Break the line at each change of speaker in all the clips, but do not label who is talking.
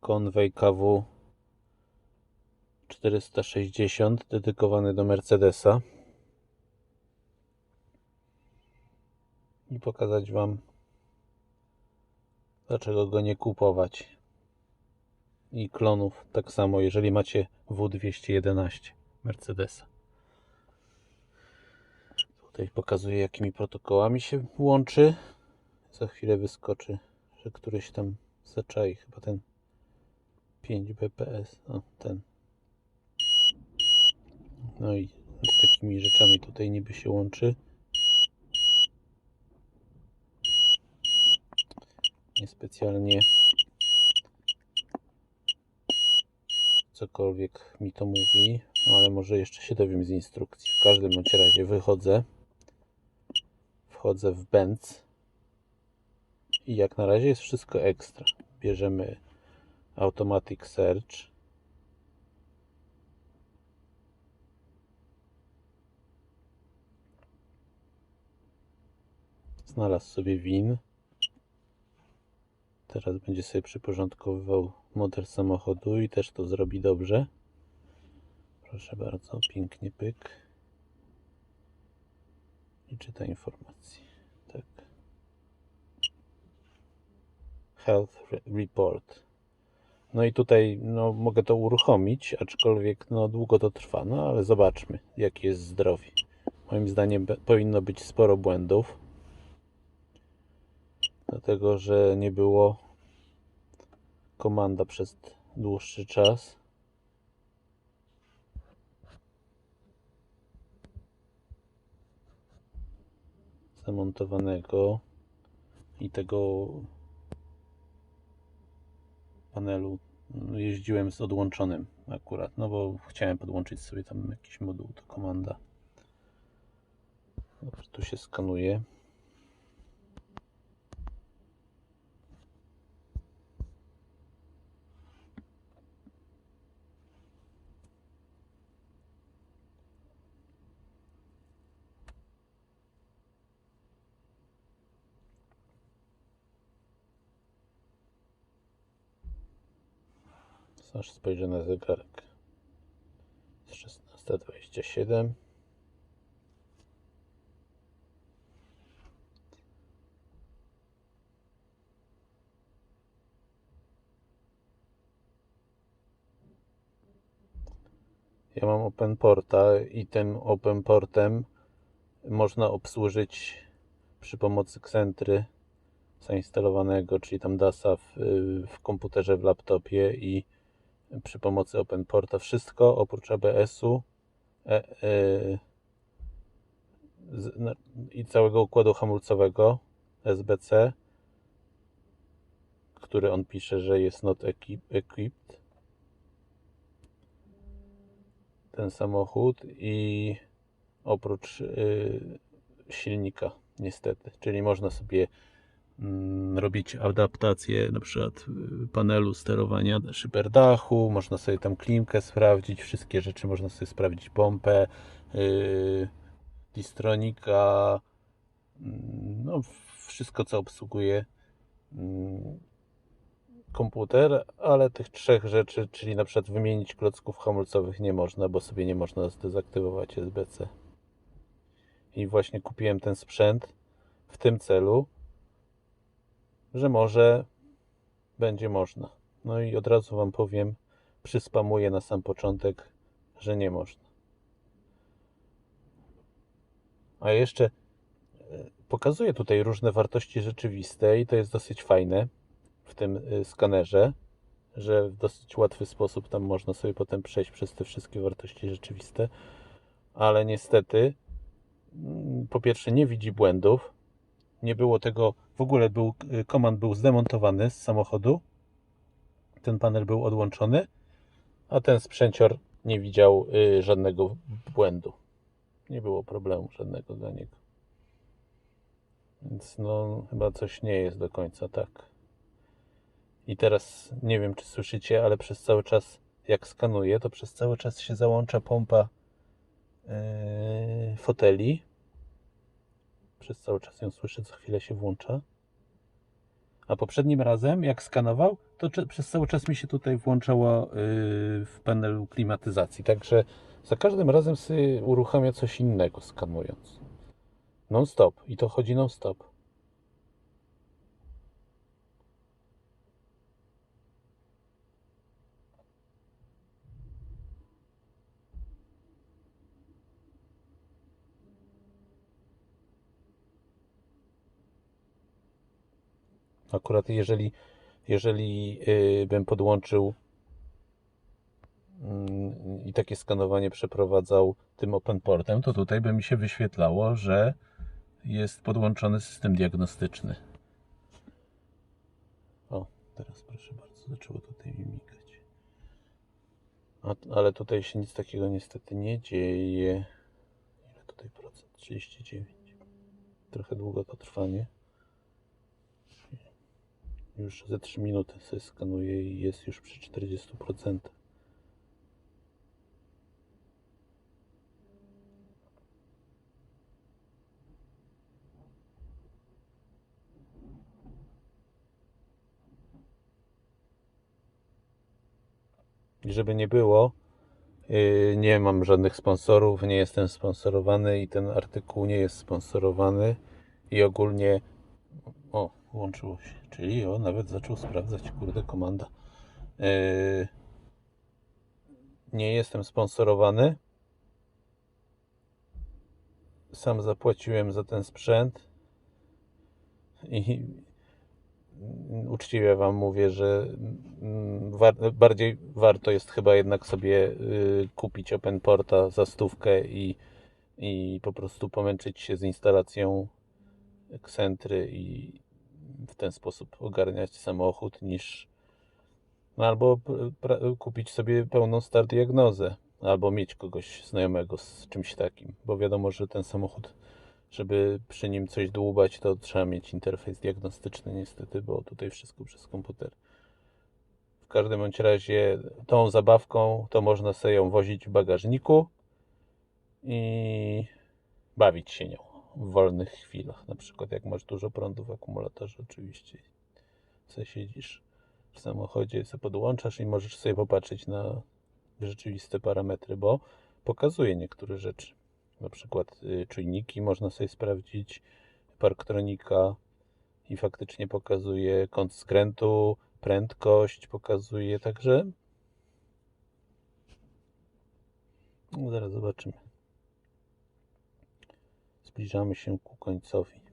Conway KW 460 dedykowany do Mercedesa. I pokazać Wam dlaczego go nie kupować. I klonów tak samo jeżeli macie W211 Mercedesa. Tutaj pokazuję jakimi protokołami się łączy. Za chwilę wyskoczy że któryś tam zaczai chyba ten 5 bps o ten. No i z takimi rzeczami tutaj niby się łączy. Niespecjalnie cokolwiek mi to mówi ale może jeszcze się dowiem z instrukcji. W każdym razie wychodzę. Wchodzę w Benz. I jak na razie jest wszystko ekstra. Bierzemy Automatic Search. Znalazł sobie win. Teraz będzie sobie przyporządkowywał model samochodu i też to zrobi dobrze. Proszę bardzo, pięknie pyk. I czyta informacje. Tak. Health Report no i tutaj no, mogę to uruchomić, aczkolwiek no, długo to trwa, no ale zobaczmy jakie jest zdrowie. Moim zdaniem powinno być sporo błędów. Dlatego, że nie było komanda przez dłuższy czas. Zamontowanego i tego panelu jeździłem z odłączonym akurat, no bo chciałem podłączyć sobie tam jakiś moduł do komanda. Tu się skanuje Aż spojrzę na zegarek. Jest 16.27. Ja mam OpenPorta i tym OpenPortem można obsłużyć przy pomocy Xentry zainstalowanego, czyli tam DASa w, w komputerze, w laptopie i przy pomocy OpenPorta wszystko oprócz ABS-u e, e, no, i całego układu hamulcowego SBC, który on pisze, że jest not equipped. Ten samochód i oprócz y, silnika niestety, czyli można sobie robić adaptację na przykład y, panelu sterowania szyber dachu, można sobie tam klimkę sprawdzić, wszystkie rzeczy można sobie sprawdzić, pompę, yy, distronika, yy, no wszystko co obsługuje yy, komputer, ale tych trzech rzeczy, czyli na przykład wymienić klocków hamulcowych nie można, bo sobie nie można zdezaktywować SBC. I właśnie kupiłem ten sprzęt w tym celu, że może będzie można. No i od razu Wam powiem, przyspamuję na sam początek, że nie można. A jeszcze e, pokazuję tutaj różne wartości rzeczywiste i to jest dosyć fajne w tym e, skanerze, że w dosyć łatwy sposób tam można sobie potem przejść przez te wszystkie wartości rzeczywiste, ale niestety mm, po pierwsze nie widzi błędów, nie było tego, w ogóle był, y, komand był zdemontowany z samochodu, ten panel był odłączony, a ten sprzęcior nie widział y, żadnego błędu. Nie było problemu żadnego dla niego. Więc no, chyba coś nie jest do końca tak. I teraz nie wiem, czy słyszycie, ale przez cały czas, jak skanuję, to przez cały czas się załącza pompa yy, foteli przez cały czas ją słyszę, co chwilę się włącza. A poprzednim razem, jak skanował, to przez cały czas mi się tutaj włączało yy, w panelu klimatyzacji. Także za każdym razem sobie uruchamia coś innego skanując. Non stop. I to chodzi non Akurat jeżeli, jeżeli yy, bym podłączył mm, i takie skanowanie przeprowadzał tym open portem, to tutaj by mi się wyświetlało, że jest podłączony system diagnostyczny. O, teraz proszę bardzo, zaczęło tutaj mi migać. A, ale tutaj się nic takiego niestety nie dzieje. Ile tutaj procent? 39. Trochę długo to trwa, nie? Już ze 3 minuty sobie skanuję i jest już przy 40%. I żeby nie było, yy, nie mam żadnych sponsorów, nie jestem sponsorowany i ten artykuł nie jest sponsorowany i ogólnie o, włączyło się, czyli o, nawet zaczął sprawdzać, kurde, komanda. Yy, nie jestem sponsorowany. Sam zapłaciłem za ten sprzęt i uczciwie Wam mówię, że war, bardziej warto jest chyba jednak sobie y, kupić OpenPorta za stówkę i, i po prostu pomęczyć się z instalacją Xentry i w ten sposób ogarniać samochód niż no albo kupić sobie pełną star diagnozę albo mieć kogoś znajomego z czymś takim, bo wiadomo, że ten samochód żeby przy nim coś dłubać, to trzeba mieć interfejs diagnostyczny niestety, bo tutaj wszystko przez komputer. W każdym bądź razie tą zabawką to można sobie ją wozić w bagażniku i bawić się nią w wolnych chwilach. Na przykład jak masz dużo prądu w akumulatorze oczywiście. Co siedzisz w samochodzie, sobie podłączasz i możesz sobie popatrzeć na rzeczywiste parametry, bo pokazuje niektóre rzeczy. Na przykład y, czujniki można sobie sprawdzić, parktronika i faktycznie pokazuje kąt skrętu, prędkość pokazuje, także no, zaraz zobaczymy. Zbliżamy się ku końcowi.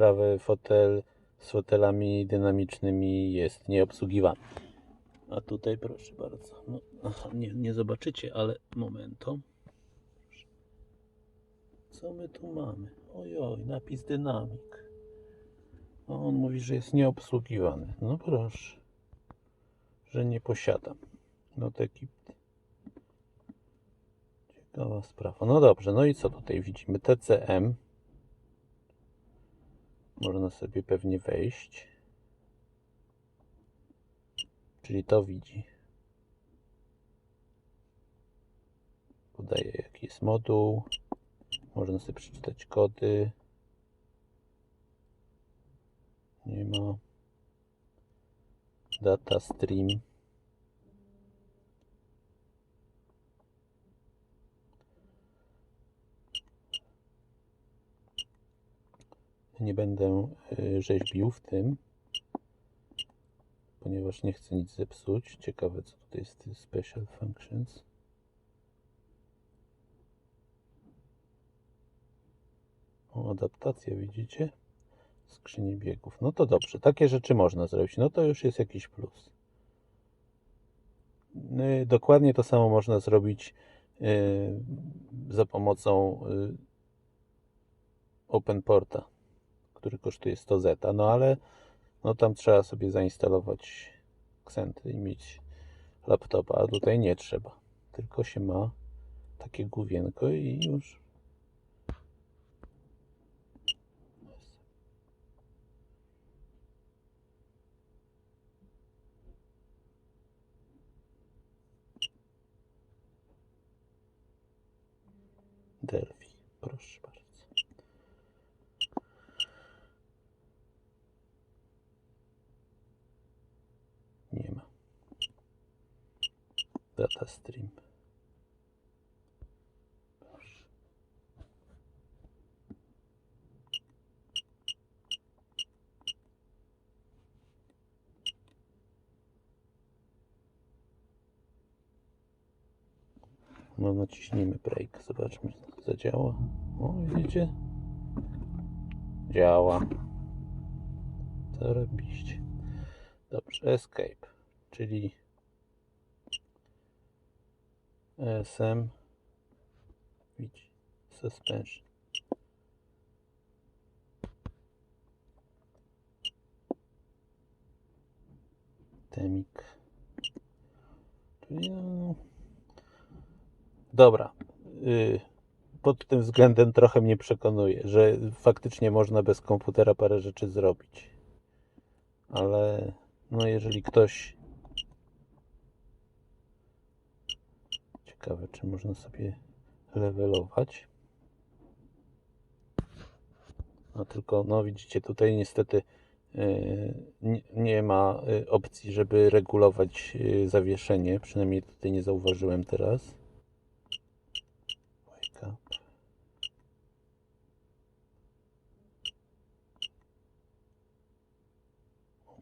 Prawy fotel z fotelami dynamicznymi jest nieobsługiwany. A tutaj proszę bardzo. No, aha, nie, nie zobaczycie, ale momento. Co my tu mamy? Ojoj, napis dynamik. A on mówi, że jest nieobsługiwany. No proszę. Że nie posiadam. No taki. Ciekawa sprawa. No dobrze, no i co tutaj widzimy? TCM. Można sobie pewnie wejść. Czyli to widzi. Podaje jaki jest moduł. Można sobie przeczytać kody. Nie ma. Data stream. Nie będę y, rzeźbił w tym, ponieważ nie chcę nic zepsuć. Ciekawe, co tutaj jest Special Functions. O, adaptacja, widzicie? Skrzyni biegów. No to dobrze, takie rzeczy można zrobić. No to już jest jakiś plus. y, dokładnie to samo można zrobić y, za pomocą y, OpenPorta, który kosztuje 100 zeta, no ale no tam trzeba sobie zainstalować Xenty i mieć laptopa, a tutaj nie trzeba. Tylko się ma takie główienko i już. Delphi, proszę bardzo. Nie ma. Data stream. No naciśnijmy break, zobaczmy czy to zadziała. O, widzicie? Działa. Zarobiście. Dobrze, escape, czyli ESM widzi suspension. Temik. Czyli no... Dobra. Y, pod tym względem trochę mnie przekonuje, że faktycznie można bez komputera parę rzeczy zrobić. Ale no jeżeli ktoś ciekawe czy można sobie levelować. No tylko no widzicie tutaj niestety y, nie, ma y, opcji, żeby regulować y, zawieszenie, przynajmniej tutaj nie zauważyłem teraz. Wake up.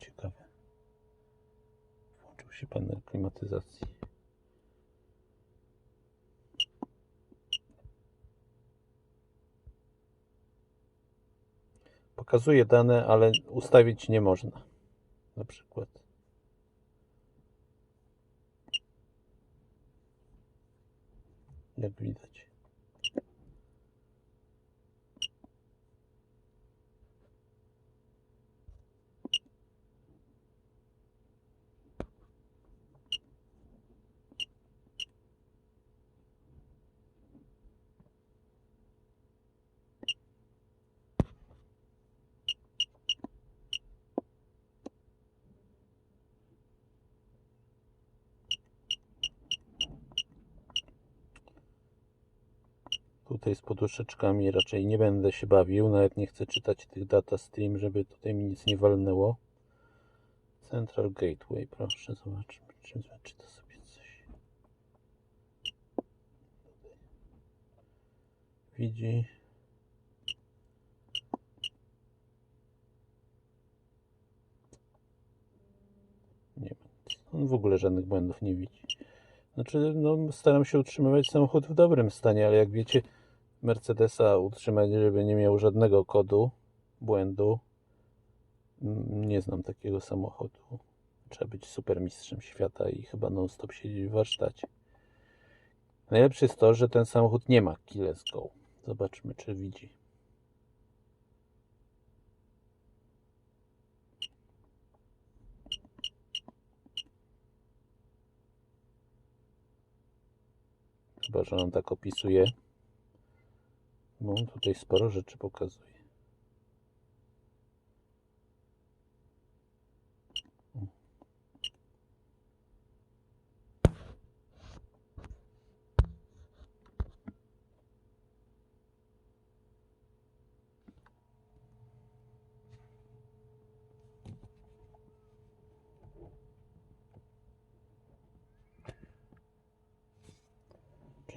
Ciekawe. Włączył się panel klimatyzacji. Pokazuje dane, ale ustawić nie można. Na przykład. Jak widać. Tutaj z poduszeczkami raczej nie będę się bawił, nawet nie chcę czytać tych data stream, żeby tutaj mi nic nie walnęło. Central Gateway, proszę, zobaczmy, czy zaczyta sobie coś. Widzi. Nie. On w ogóle żadnych błędów nie widzi. Znaczy, no, staram się utrzymywać samochód w dobrym stanie, ale jak wiecie, Mercedesa utrzymać, żeby nie miał żadnego kodu, błędu. Mm, Nie znam takiego samochodu. Trzeba być super mistrzem świata i chyba non-stop siedzieć w warsztacie. Najlepsze jest to, że ten samochód nie ma keyless go. Zobaczmy, czy widzi. Chyba, że on tak opisuje. On tutaj sporo rzeczy pokazuje.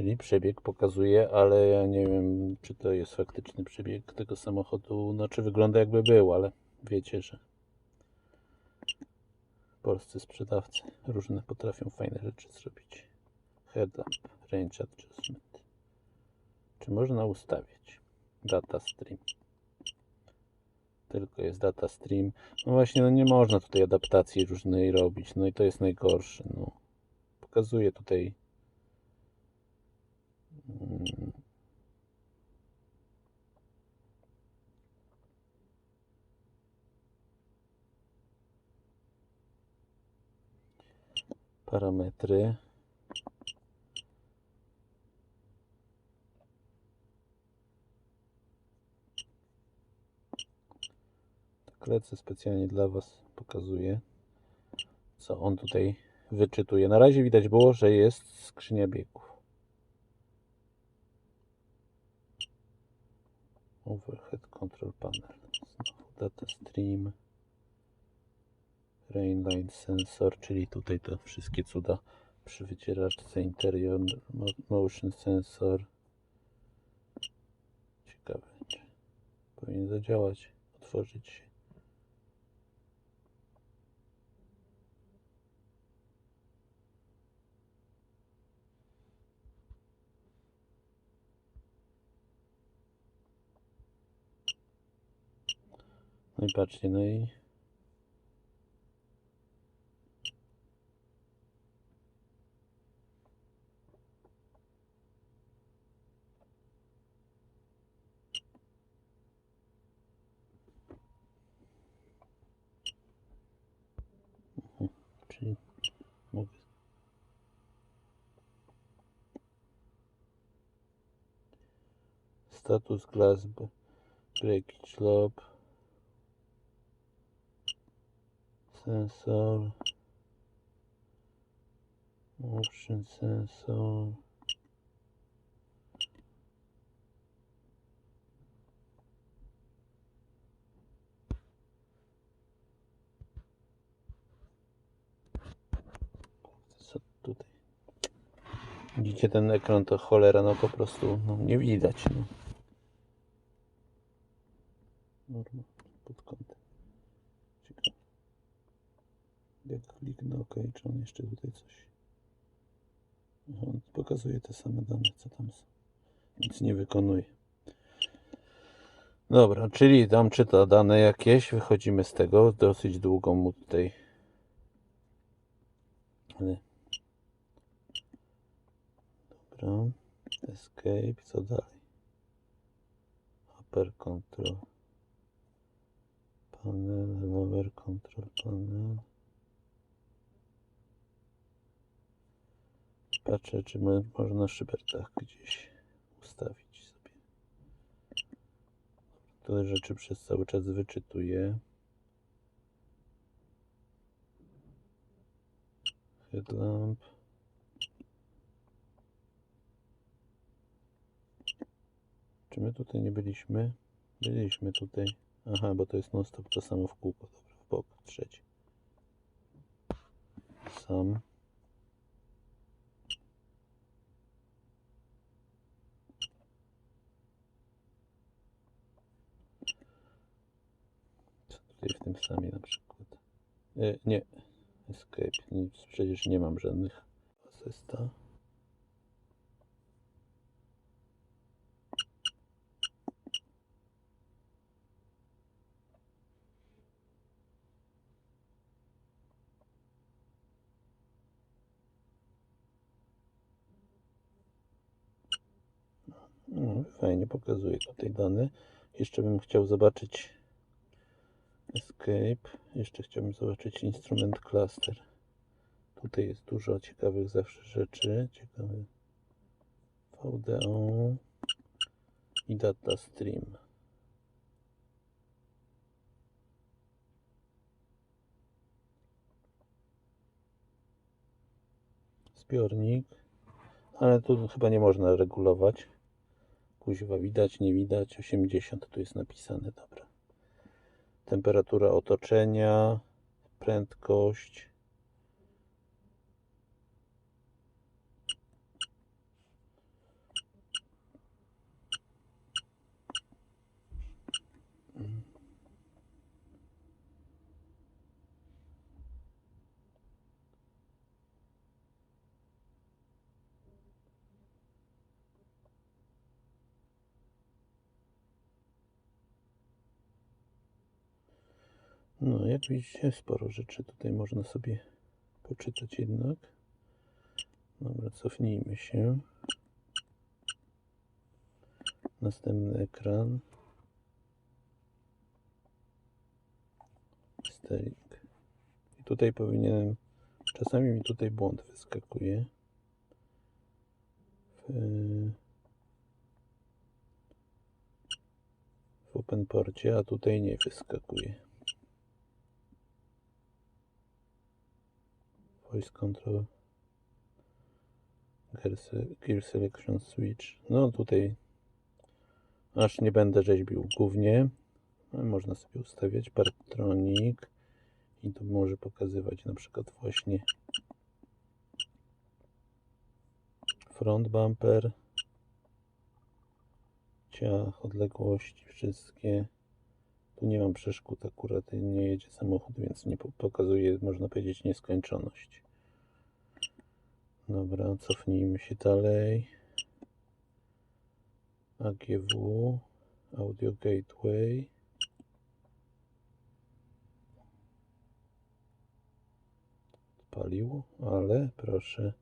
Czyli przebieg pokazuje, ale ja nie wiem, czy to jest faktyczny przebieg tego samochodu. Znaczy wygląda jakby był, ale wiecie, że polscy sprzedawcy różne potrafią fajne rzeczy zrobić. Head up, range adjustment. Czy można ustawiać? Data stream. Tylko jest data stream. No właśnie, no nie można tutaj adaptacji różnej robić. No i to jest najgorsze. No. pokazuje tutaj parametry. Tak lecę specjalnie dla Was, pokazuję co on tutaj wyczytuje. Na razie widać było, że jest skrzynia biegów. Overhead Control Panel. Znowu data stream. Rainline Sensor, czyli tutaj to wszystkie cuda przy wycieraczce interior, mo- motion sensor. Ciekawe, czy powinien zadziałać, otworzyć się. No i patrzcie, no i Mhm, status glass b- breakage sensor. Motion sensor. Co tutaj? Widzicie ten ekran to cholera no po prostu no, nie widać no. Norma pod kątem ciekawe jak kliknę OK, czy on jeszcze tutaj coś on pokazuje te same dane co tam są nic nie wykonuje dobra, czyli tam czyta dane jakieś wychodzimy z tego, dosyć długą mu tutaj Dobra. Escape. Co dalej? Upper control. Panel. Lower control panel. Patrzę, czy my, można szybertach gdzieś ustawić sobie. Tyle rzeczy przez cały czas wyczytuję. Headlamp. Czy my tutaj nie byliśmy? Byliśmy tutaj. Aha, bo to jest non stop to samo w kółko. Dobra, w bok, trzeci. Sam. Co tutaj w tym samie na przykład? E, nie. Escape. Nic, przecież nie mam żadnych asysta. No, fajnie pokazuje tutaj dane. Jeszcze bym chciał zobaczyć Escape. Jeszcze chciałbym zobaczyć instrument cluster. Tutaj jest dużo ciekawych zawsze rzeczy. Ciekawy VDO i data stream. Zbiornik, ale tu chyba nie można regulować. Kuźwa widać, nie widać. 80 tu jest napisane, dobra. Temperatura otoczenia, prędkość. No, jak widzicie, sporo rzeczy tutaj można sobie poczytać jednak. Dobra, cofnijmy się. Następny ekran. Steering. I tutaj powinienem. Czasami mi tutaj błąd wyskakuje. W, w OpenPorcie, a tutaj nie wyskakuje. Voice control. Gear, se- gear selection switch. No tutaj aż nie będę rzeźbił głównie. No, można sobie ustawiać Partronic i to może pokazywać na przykład właśnie front bumper, ciach, odległości, wszystkie. Tu nie mam przeszkód akurat, nie jedzie samochód, więc nie po- pokazuje, można powiedzieć, nieskończoność. Dobra, cofnijmy się dalej. AGW, Audio Gateway. Paliło, ale proszę,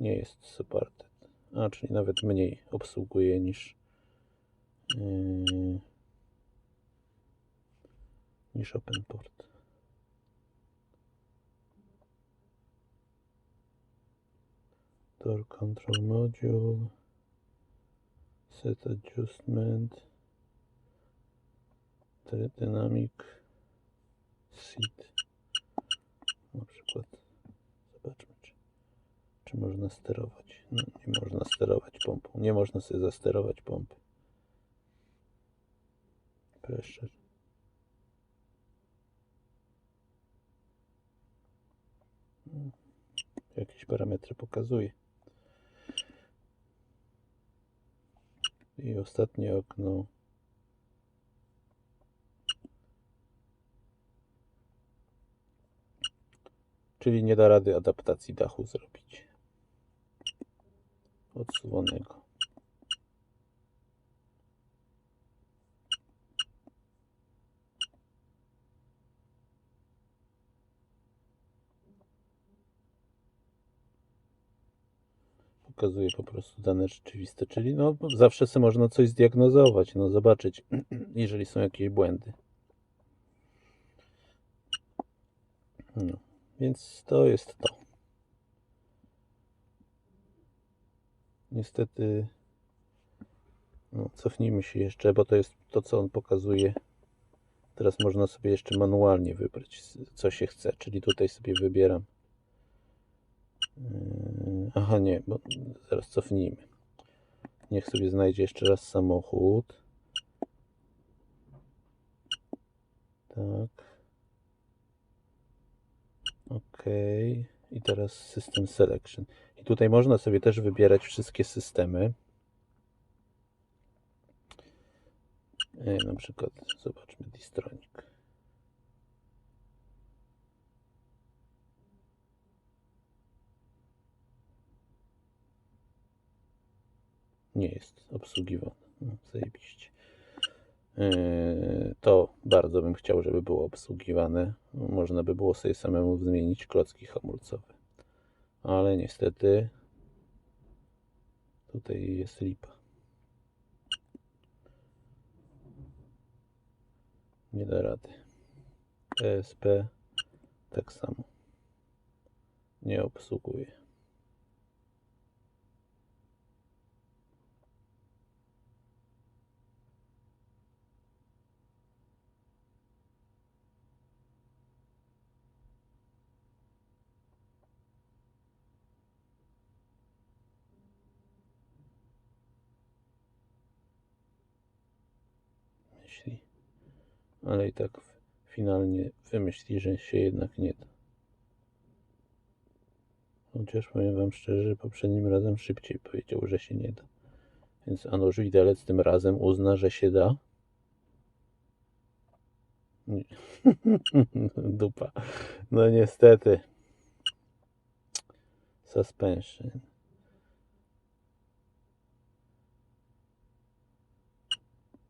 nie jest supported. A, czyli nawet mniej obsługuje niż yy, niż OpenPort. Door control module, set adjustment, dy- dynamic seat. Na przykład, zobaczmy, czy, czy można sterować. No, nie można sterować pompą. Nie można sobie zasterować pompy. Pressure. Jakieś parametry pokazuje. I ostatnie okno. Czyli nie da rady adaptacji dachu zrobić. Odsuwanego. Pokazuje po prostu dane rzeczywiste, czyli no zawsze sobie można coś zdiagnozować, no zobaczyć, jeżeli są jakieś błędy. No, więc to jest to. Niestety, no, cofnijmy się jeszcze, bo to jest to, co on pokazuje. Teraz można sobie jeszcze manualnie wybrać, co się chce, czyli tutaj sobie wybieram. Yy, Aha, nie, bo zaraz cofnijmy. Niech sobie znajdzie jeszcze raz samochód. Tak. OK. I teraz System Selection. I tutaj można sobie też wybierać wszystkie systemy. E, Na przykład, zobaczmy Distronic. Nie jest obsługiwane. No, zajebiście. Yy, To bardzo bym chciał, żeby było obsługiwane. Można by było sobie samemu zmienić klocki hamulcowe. Ale niestety tutaj jest lipa. Nie da rady. PSP tak samo. Nie obsługuje. Ale i tak finalnie wymyśli, że się jednak nie da. Chociaż powiem Wam szczerze, poprzednim razem szybciej powiedział, że się nie da. Więc Anusz Widelec tym razem uzna, że się da. Nie. Dupa. No niestety. Suspension.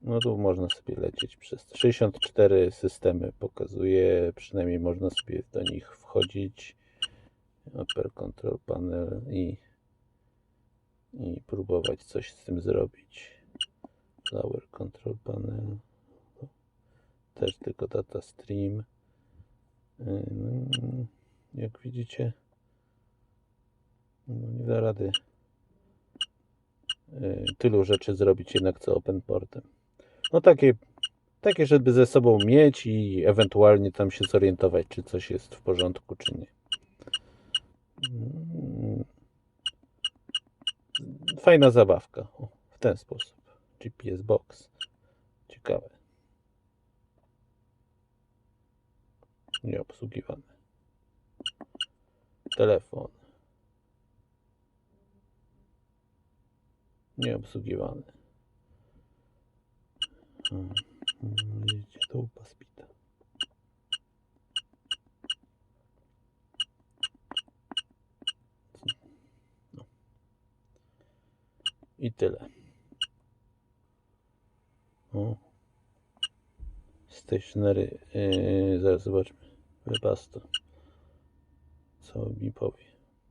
No tu można sobie lecieć przez 64 systemy pokazuje, przynajmniej można sobie do nich wchodzić. Upper Control Panel i, i próbować coś z tym zrobić. Lower Control Panel. Też tylko data stream. Ym, Jak widzicie, no nie da rady y, tylu rzeczy zrobić jednak co open portem. No takie, takie, żeby ze sobą mieć i ewentualnie tam się zorientować, czy coś jest w porządku, czy nie. Mm. Fajna zabawka. O, w ten sposób. GPS Box. Ciekawe. Nieobsługiwane. Telefon. Nieobsługiwany. Widzicie, to upa. No. I tyle. O. Yy, zaraz zobaczmy. Webasto. Co mi powie.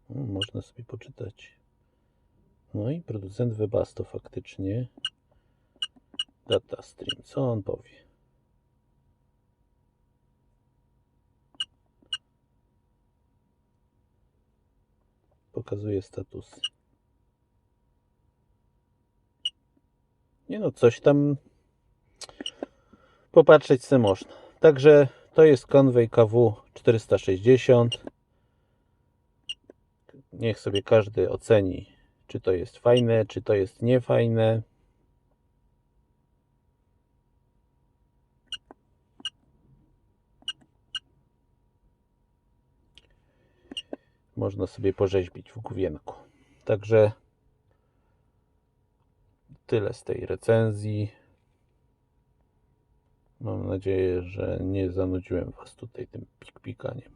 O, można sobie poczytać. No i producent Webasto faktycznie. Data stream. Co on powie? Pokazuje statusy. Nie no, coś tam popatrzeć se można. Także to jest Conway KW 460. Niech sobie każdy oceni, czy to jest fajne, czy to jest niefajne. Można sobie porzeźbić w główienku. Także tyle z tej recenzji. Mam nadzieję, że nie zanudziłem Was tutaj tym pik-pikaniem.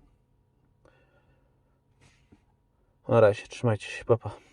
Na razie, trzymajcie się, papa. Pa.